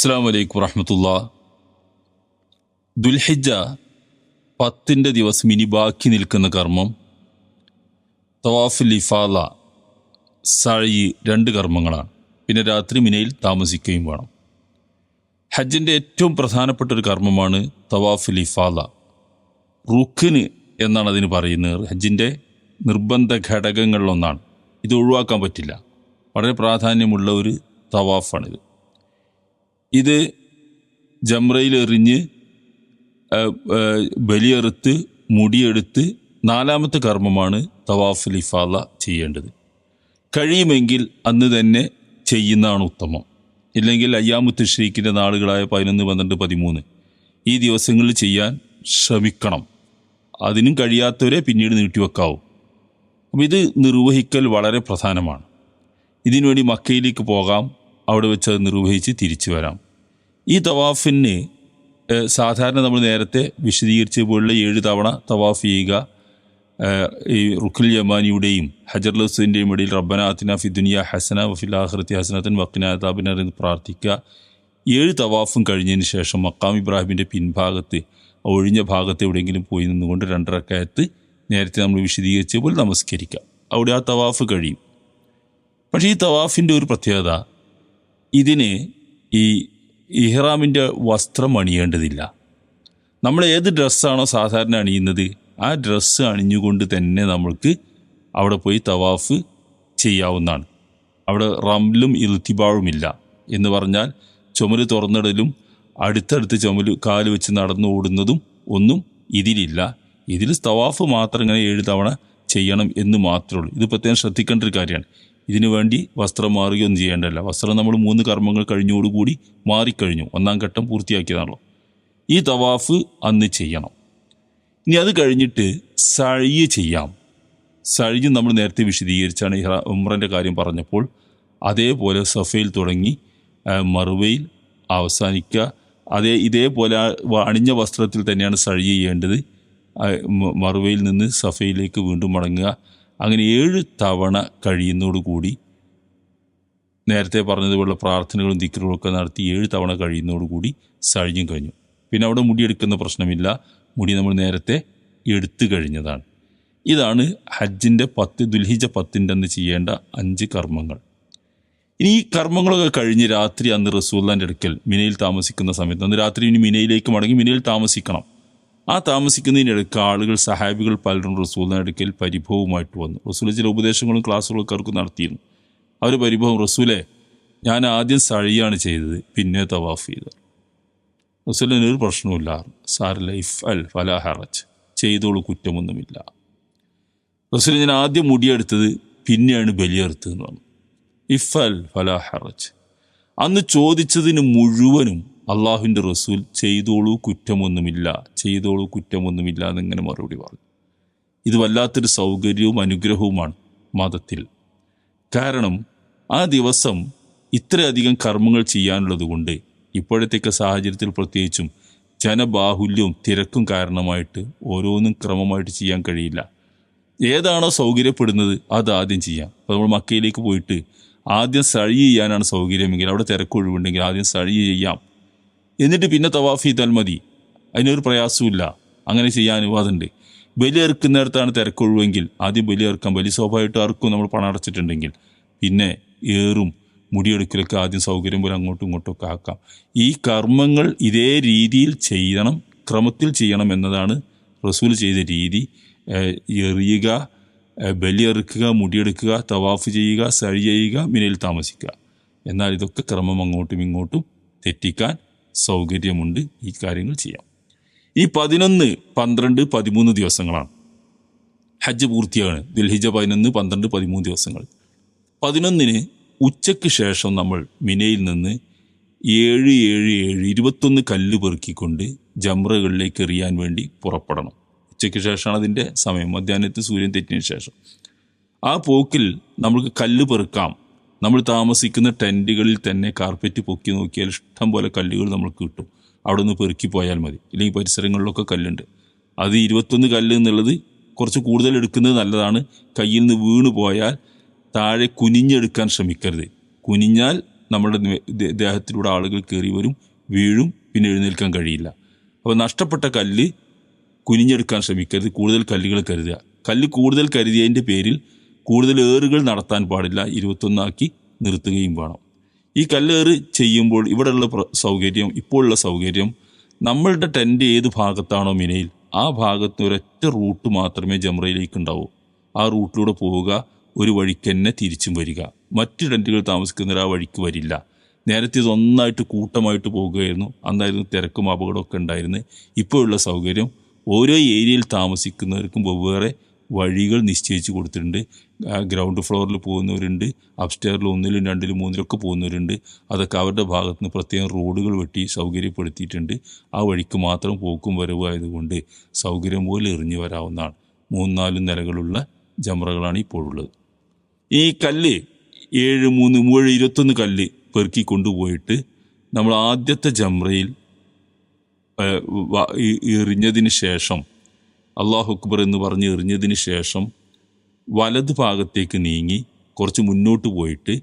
അസ്സാം വലൈക്കും വറഹമത്തുള്ള. ദുൽഹിജ പത്തിന്റെ ദിവസം ഇനി ബാക്കി നിൽക്കുന്ന കർമ്മം തവാഫുൽ ഇഫാല സഴി രണ്ട് കർമ്മങ്ങളാണ്. പിന്നെ രാത്രി മിനയിൽ താമസിക്കുകയും വേണം. ഹജ്ജിന്റെ ഏറ്റവും പ്രധാനപ്പെട്ട ഒരു കർമ്മമാണ് തവാഫുൽ ഇഫാല റുഖിന് എന്നാണ് അതിന് പറയുന്നത്. ഹജ്ജിന്റെ നിർബന്ധ ഘടകങ്ങളിലൊന്നാണ്. ഇത് ഒഴിവാക്കാൻ പറ്റില്ല. വളരെ പ്രാധാന്യമുള്ള ഒരു തവാഫാണിത്. ഇത് ജംറയിൽ എറിഞ്ഞ് ബലിയെറുത്ത് മുടിയെടുത്ത് നാലാമത്തെ കർമ്മമാണ് തവാഫുൽ ഇഫാല ചെയ്യേണ്ടത്. കഴിയുമെങ്കിൽ അന്ന് തന്നെ ചെയ്യുന്നതാണ് ഉത്തമം. ഇല്ലെങ്കിൽ അയ്യാമുത്ത് ഷെയ്ഖിന്റെ നാളുകളായ പതിനൊന്ന് പന്ത്രണ്ട് പതിമൂന്ന് ഈ ദിവസങ്ങളിൽ ചെയ്യാൻ ശ്രമിക്കണം. അതിനും കഴിയാത്തവരെ പിന്നീട് നീട്ടിവെക്കാവും. അപ്പം ഇത് നിർവഹിക്കൽ വളരെ പ്രധാനമാണ്. ഇതിനുവേണ്ടി മക്കയിലേക്ക് പോകാം അവിടെ വെച്ച് അത് നിർവഹിച്ച് തിരിച്ചു വരാം. ഈ തവാഫിന് സാധാരണ നമ്മൾ നേരത്തെ വിശദീകരിച്ച പോലുള്ള ഏഴ് തവണ തവാഫ് ചെയ്യുക. ഈ റുഖുൽ യമാനിയുടെയും ഹജർ ലസുവിന്റെയും ഇടയിൽ റബ്ബന ഫി ദുനിയ ഹസന വഫിൽ ആഹ്റത്തി ഹസനത്തൻ വക്കിന അതാബിനർ എന്ന് പ്രാർത്ഥിക്കുക. ഏഴ് തവാഫും കഴിഞ്ഞതിന് ശേഷം മക്കാം ഇബ്രാഹിമിന്റെ പിൻഭാഗത്ത് ഒഴിഞ്ഞ ഭാഗത്ത് എവിടെയെങ്കിലും പോയി നിന്നുകൊണ്ട് രണ്ടരക്കയത്ത് നേരത്തെ നമ്മൾ വിശദീകരിച്ച പോലെ നമസ്കരിക്കാം. അവിടെ ആ തവാഫ് കഴിയും. പക്ഷേ ഈ തവാഫിന്റെ ഒരു പ്രത്യേകത ഇതിന് ഈ ഇഹ്റാമിന്റെ വസ്ത്രം അണിയേണ്ടതില്ല. നമ്മൾ ഏത് ഡ്രസ്സാണോ സാധാരണ അണിയുന്നത് ആ ഡ്രസ്സ് അണിഞ്ഞുകൊണ്ട് തന്നെ നമ്മൾക്ക് അവിടെ പോയി തവാഫ് ചെയ്യാവുന്നതാണ്. അവിടെ റംലും ഇൽത്തിബാഴുമില്ല എന്ന് പറഞ്ഞാൽ ചുമൽ തുറന്നിടലും അടുത്തടുത്ത് ചുമൽ കാൽ വെച്ച് നടന്നു ഓടുന്നതും ഒന്നും ഇതിലില്ല. ഇതിൽ തവാഫ് മാത്രം ഇങ്ങനെ ഏഴ് തവണ ചെയ്യണം എന്ന് മാത്രമേ ഉള്ളൂ. ഇത് പ്രത്യേകം ശ്രദ്ധിക്കേണ്ട ഒരു കാര്യമാണ്. ഇതിനു വേണ്ടി വസ്ത്രം മാറുകയൊന്നും ചെയ്യേണ്ടല്ല വസ്ത്രം നമ്മൾ മൂന്ന് കർമ്മങ്ങൾ കഴിഞ്ഞോടുകൂടി മാറിക്കഴിഞ്ഞു. ഒന്നാം ഘട്ടം പൂർത്തിയാക്കിയതാണല്ലോ. ഈ തവാഫ് അന്ന് ചെയ്യണം. ഇനി അത് കഴിഞ്ഞിട്ട് സഴിയ് ചെയ്യാം. സഴിഞ്ഞ് നമ്മൾ നേരത്തെ വിശദീകരിച്ചാണ് ഈ ഉമ്രന്റെ കാര്യം പറഞ്ഞപ്പോൾ അതേപോലെ സഫയിൽ തുടങ്ങി മറുവയിൽ അവസാനിക്കുക. അതേ ഇതേപോലെ അണിഞ്ഞ വസ്ത്രത്തിൽ തന്നെയാണ് സഴി ചെയ്യേണ്ടത്. മറുവയിൽ നിന്ന് സഫയിലേക്ക് വീണ്ടും മടങ്ങുക. അങ്ങനെ ഏഴ് തവണ കഴിയുന്നതോടുകൂടി നേരത്തെ പറഞ്ഞതുപോലെ പ്രാർത്ഥനകളും ദിക്കറുകളും ഒക്കെ നടത്തി ഏഴ് തവണ കഴിയുന്നതോടുകൂടി സഴിഞ്ഞും കഴിഞ്ഞു. പിന്നെ അവിടെ മുടിയെടുക്കുന്ന പ്രശ്നമില്ല. മുടി നമ്മൾ നേരത്തെ എടുത്തു കഴിഞ്ഞതാണ്. ഇതാണ് ഹജ്ജിന്റെ പത്ത് ദുൽഹിജ പത്തിന്റെ അന്ന് ചെയ്യേണ്ട അഞ്ച് കർമ്മങ്ങൾ. ഇനി ഈ കർമ്മങ്ങളൊക്കെ കഴിഞ്ഞ് രാത്രി അന്ന് റസൂല്ലാന്റെ അടുക്കൽ മിനയിൽ താമസിക്കുന്ന സമയത്ത് അന്ന് രാത്രി ഇനി മിനയിലേക്ക് മടങ്ങി മിനയിൽ താമസിക്കണം. ആ താമസിക്കുന്നതിനിടയ്ക്ക് ആളുകൾ സഹാബികൾ പലരും റസൂലിന്റെ അടുക്കൽ പരിഭവമായിട്ട് വന്നു. റസൂൽ ചില ഉപദേശങ്ങളും ക്ലാസ്സുകളും ഒക്കെ അവർക്ക് നടത്തിയിരുന്നു. അവർ പരിഭവം റസൂലെ ഞാൻ ആദ്യം സഴിയാണ് ചെയ്തത് പിന്നെ തവാഫ് ചെയ്തത് റസൂലിന് ഒരു പ്രശ്നവുമില്ല. സാറില്ല ഇഫ് അൽ ഫല ഹറച്ച് ചെയ്തോളൂ കുറ്റമൊന്നുമില്ല. റസൂൽ ഞാൻ ആദ്യം മുടിയെടുത്തത് പിന്നെയാണ് ബലിയെടുത്തതെന്ന് പറഞ്ഞു. ഇഫ് അൽ ഫല ഹറച്ച് അന്ന് ചോദിച്ചതിന് മുഴുവനും അള്ളാഹുവിന്റെ റസൂൽ ചെയ്തോളൂ കുറ്റമൊന്നുമില്ല ചെയ്തോളൂ കുറ്റമൊന്നുമില്ല എന്നിങ്ങനെ മറുപടി പറഞ്ഞു. ഇത് വല്ലാത്തൊരു സൗകര്യവും അനുഗ്രഹവുമാണ് മതത്തിൽ. കാരണം ആ ദിവസം ഇത്രയധികം കർമ്മങ്ങൾ ചെയ്യാനുള്ളത് കൊണ്ട് ഇപ്പോഴത്തേക്ക് സാഹചര്യത്തിൽ പ്രത്യേകിച്ചും ജനബാഹുല്യവും തിരക്കും കാരണമായിട്ട് ഓരോന്നും ക്രമമായിട്ട് ചെയ്യാൻ കഴിയില്ല. ഏതാണോ സൗകര്യപ്പെടുന്നത് അത് ആദ്യം ചെയ്യാം. അപ്പോൾ നമ്മൾ മക്കയിലേക്ക് പോയിട്ട് ആദ്യം സഴി ചെയ്യാനാണ് സൗകര്യമെങ്കിൽ അവിടെ തിരക്കൊഴിവുണ്ടെങ്കിൽ ആദ്യം സഴി ചെയ്യാം. എന്നിട്ട് പിന്നെ തവാഫ് ചെയ്താൽ മതി. അതിനൊരു പ്രയാസമില്ല അങ്ങനെ ചെയ്യാൻ അനുവാദമുണ്ട് ബലി ഇറക്കുന്നിടത്താണ് തിരക്കൊഴിവെങ്കിൽ ആദ്യം ബലി ഇറക്കാം ബലി സ്വാഭാവികമായിട്ട് അറക്കും. നമ്മൾ പണം അടച്ചിട്ടുണ്ടെങ്കിൽ. പിന്നെ ഏറും. മുടിയെടുക്കലൊക്കെ ആദ്യം സൗകര്യം പോലെ അങ്ങോട്ടും ഇങ്ങോട്ടും ഒക്കെ ആക്കാം. ഈ കർമ്മങ്ങൾ ഇതേ രീതിയിൽ ചെയ്യണം. ക്രമത്തിൽ ചെയ്യണം എന്നതാണ് റസൂൽ ചെയ്ത രീതി. എറിയുക ബലിയെറുക്കുക മുടിയെടുക്കുക തവാഫ് ചെയ്യുക സഴി ചെയ്യുക മിനയിൽ താമസിക്കുക. എന്നാൽ ഇതൊക്കെ ക്രമം അങ്ങോട്ടും ഇങ്ങോട്ടും തെറ്റിക്കാൻ സൗകര്യമുണ്ട് ഈ കാര്യങ്ങൾ ചെയ്യാം. ഈ പതിനൊന്ന് പന്ത്രണ്ട് പതിമൂന്ന് ദിവസങ്ങളാണ്. ഹജ്ജ് പൂർത്തിയാണ്. ദിൽഹിജ പതിനൊന്ന് പന്ത്രണ്ട് പതിമൂന്ന് ദിവസങ്ങൾ. പതിനൊന്നിന് ഉച്ചയ്ക്ക് ശേഷം നമ്മൾ മിനയിൽ നിന്ന് ഏഴ് ഏഴ് ഏഴ് ഇരുപത്തൊന്ന് കല്ല് പെറുക്കിക്കൊണ്ട് ജംറകളിലേക്ക് എറിയാൻ വേണ്ടി പുറപ്പെടണം. ഉച്ചയ്ക്ക് ശേഷമാണ് അതിന്റെ സമയം. മധ്യാഹ്നത്തിൽ സൂര്യൻ തെറ്റിന് ശേഷം. ആ പോക്കിൽ നമുക്ക് കല്ല് പെറുക്കാം. നമ്മൾ താമസിക്കുന്ന ടെന്റുകളിൽ തന്നെ കാർപ്പറ്റ് പൊക്കി നോക്കിയാൽ ഇഷ്ടം പോലെ കല്ലുകൾ നമുക്ക് കിട്ടും. അവിടെ നിന്ന് പെറുക്കി പോയാൽ മതി. ഇല്ലെങ്കിൽ പരിസരങ്ങളിലൊക്കെ കല്ലുണ്ട്. അത് ഇരുപത്തൊന്ന് കല്ല് എന്നുള്ളത് കുറച്ച് കൂടുതൽ എടുക്കുന്നത് നല്ലതാണ്. കയ്യിൽ നിന്ന് വീണ് പോയാൽ താഴെ കുനിഞ്ഞെടുക്കാൻ ശ്രമിക്കരുത്. കുനിഞ്ഞാൽ നമ്മുടെ ദേഹത്തിലൂടെ ആളുകൾ കയറി വരും വീഴും പിന്നെ എഴുന്നേൽക്കാൻ കഴിയില്ല. അപ്പോൾ നഷ്ടപ്പെട്ട കല്ല് കുനിഞ്ഞെടുക്കാൻ ശ്രമിക്കരുത്. കൂടുതൽ കല്ലുകൾ കരുതുക. കല്ല് കൂടുതൽ കരുതിയതിന്റെ പേരിൽ കൂടുതൽ ഏറുകൾ നടത്താൻ പാടില്ല ഇരുപത്തൊന്നാക്കി നിർത്തുകയും വേണം. ഈ കല്ലേറ് ചെയ്യുമ്പോൾ ഇവിടെയുള്ള സൗകര്യം ഇപ്പോഴുള്ള സൗകര്യം നമ്മളുടെ ടെന്റ് ഏത് ഭാഗത്താണോ മിനയിൽ ആ ഭാഗത്ത് ഒരൊറ്റ റൂട്ട് മാത്രമേ ജമ്രയിലേക്ക് ഉണ്ടാവൂ ആ റൂട്ടിലൂടെ പോവുക ഒരു വഴിക്ക് തന്നെ തിരിച്ചും വരിക. മറ്റു ടെന്റുകൾ താമസിക്കുന്നവർ ആ വഴിക്ക് വരില്ല. നേരത്തെ ഇത് ഒന്നായിട്ട് കൂട്ടമായിട്ട് പോവുകയായിരുന്നു. അന്നായിരുന്നു തിരക്കും അപകടമൊക്കെ ഉണ്ടായിരുന്നത്. ഇപ്പോഴുള്ള സൗകര്യം ഓരോ ഏരിയയിൽ താമസിക്കുന്നവർക്കും വെവ്വേറെ വഴികൾ നിശ്ചയിച്ച് കൊടുത്തിട്ടുണ്ട്. ഗ്രൗണ്ട് ഫ്ലോറിൽ പോകുന്നവരുണ്ട് അപ്സ്റ്റെയറിൽ ഒന്നിലും രണ്ടിലും മൂന്നിലൊക്കെ പോകുന്നവരുണ്ട്. അതൊക്കെ അവരുടെ ഭാഗത്ത് നിന്ന് പ്രത്യേകം റോഡുകൾ വെട്ടി സൗകര്യപ്പെടുത്തിയിട്ടുണ്ട്. ആ വഴിക്ക് മാത്രം പോക്കും വരവും ആയതുകൊണ്ട് സൗകര്യം പോലെ എറിഞ്ഞു വരാവുന്നതാണ്. മൂന്നാലും നിലകളുള്ള ജമറകളാണ് ഇപ്പോൾ ഉള്ളത് ഈ കല്ല് ഏഴ് മൂന്ന് മൂഴ് ഇരുപത്തൊന്ന് കല്ല് പെറുക്കി കൊണ്ടുപോയിട്ട് നമ്മൾ ആദ്യത്തെ ഈ- എറിഞ്ഞതിന് ശേഷം അള്ളാഹു അക്ബർ എന്ന് പറഞ്ഞ് എറിഞ്ഞതിന് ശേഷം വലത് ഭാഗത്തേക്ക് നീങ്ങി കുറച്ച് മുന്നോട്ട് പോയിട്ട്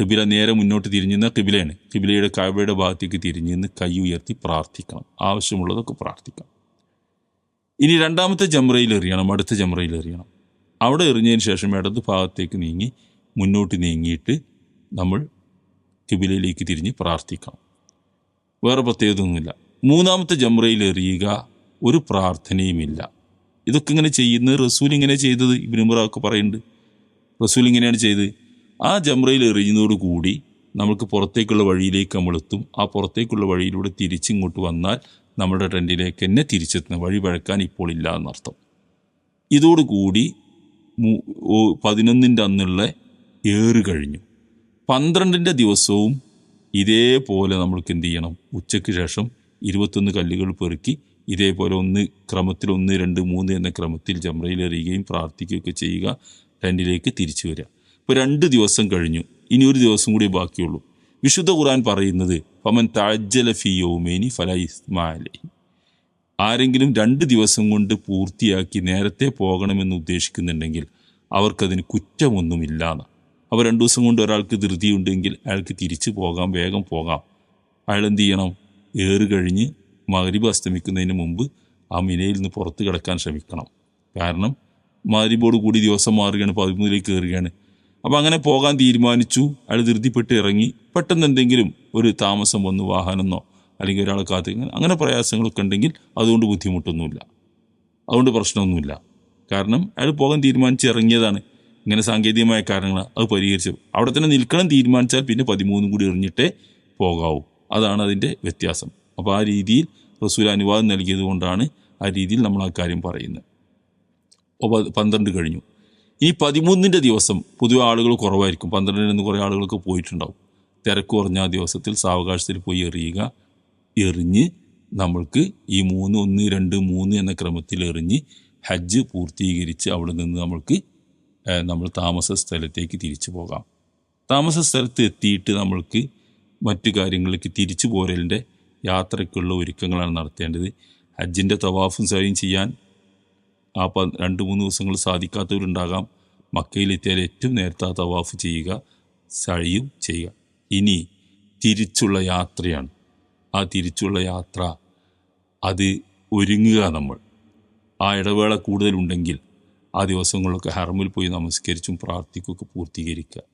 കിബില നേരെ മുന്നോട്ട് തിരിഞ്ഞു നിന്ന കിബിലയാണ് കിബിലയുടെ കവയുടെ ഭാഗത്തേക്ക് തിരിഞ്ഞു നിന്ന് കൈ ഉയർത്തി പ്രാർത്ഥിക്കണം. ആവശ്യമുള്ളതൊക്കെ പ്രാർത്ഥിക്കണം ഇനി രണ്ടാമത്തെ ജംറയിൽ എറിയണം. അടുത്ത ജംറയിൽ എറിയണം. അവിടെ എറിഞ്ഞതിന് ശേഷം ഇടത് ഭാഗത്തേക്ക് നീങ്ങി മുന്നോട്ട് നീങ്ങിയിട്ട് നമ്മൾ കിബിലയിലേക്ക് തിരിഞ്ഞ് പ്രാർത്ഥിക്കണം. വേറെ പ്രത്യേകതയൊന്നുമില്ല. മൂന്നാമത്തെ ജംറയിൽ എറിയുക ഒരു പ്രാർത്ഥനയുമില്ല. ഇതൊക്കെ ഇങ്ങനെ ചെയ്യുന്നത് റസൂൽ ഇങ്ങനെ ചെയ്തത് ഇബിനുമറൊക്കെ പറയുന്നുണ്ട്. റസൂൽ ഇങ്ങനെയാണ് ചെയ്തത്. ആ ജംറയിൽ എറിയുന്നതോട് കൂടി നമുക്ക് പുറത്തേക്കുള്ള വഴിയിലേക്ക് നമ്മൾ എത്തും. ആ പുറത്തേക്കുള്ള വഴിയിലൂടെ തിരിച്ചിങ്ങോട്ട് വന്നാൽ നമ്മുടെ ടെന്റിലേക്ക് തന്നെ തിരിച്ചെത്തുന്ന വഴി വഴക്കാൻ ഇപ്പോൾ ഇല്ല എന്നർത്ഥം. ഇതോടുകൂടി പതിനൊന്നിന്റെ അന്നുള്ള ഏറ് കഴിഞ്ഞു. പന്ത്രണ്ടിന്റെ ദിവസവും ഇതേപോലെ നമ്മൾക്ക് എന്ത് ചെയ്യണം? ഉച്ചയ്ക്ക് ശേഷം ഇരുപത്തൊന്ന് കല്ലുകൾ പെറുക്കി ഇതേപോലെ ഒന്ന് ക്രമത്തിൽ ഒന്ന് രണ്ട് മൂന്ന് എന്ന ക്രമത്തിൽ ജംറയിൽ എറിയുകയും പ്രാർത്ഥിക്കുകയൊക്കെ ചെയ്യുക ടെന്റിലേക്ക് തിരിച്ചു വരിക. ഇപ്പോൾ രണ്ട് ദിവസം കഴിഞ്ഞു. ഇനി ഒരു ദിവസം കൂടി ബാക്കിയുള്ളൂ. വിശുദ്ധ ഖുർആൻ പറയുന്നത് ഫമൻ താജ്ജല ഫിയോമേനി ഫല ഇസ്മാലി ആരെങ്കിലും രണ്ട് ദിവസം കൊണ്ട് പൂർത്തിയാക്കി നേരത്തെ പോകണമെന്ന് ഉദ്ദേശിക്കുന്നുണ്ടെങ്കിൽ അവർക്കതിന് കുറ്റമൊന്നുമില്ല എന്ന്. അപ്പോൾ രണ്ട് ദിവസം കൊണ്ട് ഒരാൾക്ക് ധൃതിയുണ്ടെങ്കിൽ അയാൾക്ക് തിരിച്ചു പോകാം വേഗം പോകാം. അയാൾ എന്ത് ചെയ്യണം? ഏറ് കഴിഞ്ഞ് മകരിബ് അസ്തമിക്കുന്നതിന് മുമ്പ് ആ മിനയിൽ നിന്ന് പുറത്ത് കിടക്കാൻ ശ്രമിക്കണം. കാരണം മകരിബോട് കൂടി ദിവസം മാറുകയാണ് പതിമൂന്നിലേക്ക് കയറുകയാണ്. അപ്പോൾ അങ്ങനെ പോകാൻ തീരുമാനിച്ചു. അയാൾ ധൃതിപ്പെട്ട് ഇറങ്ങി. പെട്ടെന്ന് എന്തെങ്കിലും ഒരു താമസം വന്നു വാഹനമെന്നോ അല്ലെങ്കിൽ ഒരാളെ കാത്ത് അങ്ങനെ പ്രയാസങ്ങളൊക്കെ ഉണ്ടെങ്കിൽ അതുകൊണ്ട് ബുദ്ധിമുട്ടൊന്നുമില്ല. അതുകൊണ്ട് പ്രശ്നമൊന്നുമില്ല. കാരണം അയാൾ പോകാൻ തീരുമാനിച്ച് ഇറങ്ങിയതാണ്. ഇങ്ങനെ സാങ്കേതികമായ കാരണങ്ങൾ അത് പരിഹരിച്ചു അവിടെ തന്നെ നിൽക്കണം തീരുമാനിച്ചാൽ പിന്നെ പതിമൂന്നും കൂടി എറിഞ്ഞിട്ടേ പോകാവൂ. അതാണ് അതിന്റെ വ്യത്യാസം. അപ്പോൾ ആ രീതിയിൽ റസൂൽ അനുവാദം നൽകിയത് കൊണ്ടാണ് ആ രീതിയിൽ നമ്മൾ ആ കാര്യം പറയുന്നത്. അപ്പോൾ പന്ത്രണ്ട് കഴിഞ്ഞു. ഈ പതിമൂന്നിന്റെ ദിവസം പൊതുവെ ആളുകൾ കുറവായിരിക്കും. പന്ത്രണ്ടിൽ നിന്ന് കുറേ ആളുകൾക്ക് പോയിട്ടുണ്ടാവും. തിരക്ക് കുറഞ്ഞ ആ ദിവസത്തിൽ സാവകാശത്തിൽ പോയി എറിയുക എറിഞ്ഞ് നമ്മൾക്ക് ഈ മൂന്ന് ഒന്ന് രണ്ട് മൂന്ന് എന്ന ക്രമത്തിൽ എറിഞ്ഞ് ഹജ്ജ് പൂർത്തീകരിച്ച് അവിടെ നിന്ന് നമ്മൾക്ക് നമ്മൾ താമസ സ്ഥലത്തേക്ക് തിരിച്ചു പോകാം. താമസ സ്ഥലത്ത് എത്തിയിട്ട് നമ്മൾക്ക് മറ്റു കാര്യങ്ങളിലേക്ക് തിരിച്ചു പോരലിന്റെ യാത്രയ്ക്കുള്ള ഒരുക്കങ്ങളാണ് നടത്തേണ്ടത്. ഹജ്ജിന്റെ തവാഫും സൈയും ചെയ്യാൻ ആ പ രണ്ട് മൂന്ന് ദിവസങ്ങൾ സാധിക്കാത്തവരുണ്ടാകാം. മക്കയിലെത്തിയാൽ ഏറ്റവും നേരത്തെ ആ തവാഫ് ചെയ്യുക സഴിയും ചെയ്യുക. ഇനി തിരിച്ചുള്ള യാത്രയാണ്. ആ തിരിച്ചുള്ള യാത്ര അത് ഒരുങ്ങുക നമ്മൾ. ആ ഇടവേള കൂടുതലുണ്ടെങ്കിൽ ആ ദിവസങ്ങളൊക്കെ ഹർമിൽ പോയി നമസ്കരിച്ചും പ്രാർത്ഥിക്കുകയൊക്കെ പൂർത്തീകരിക്കുക.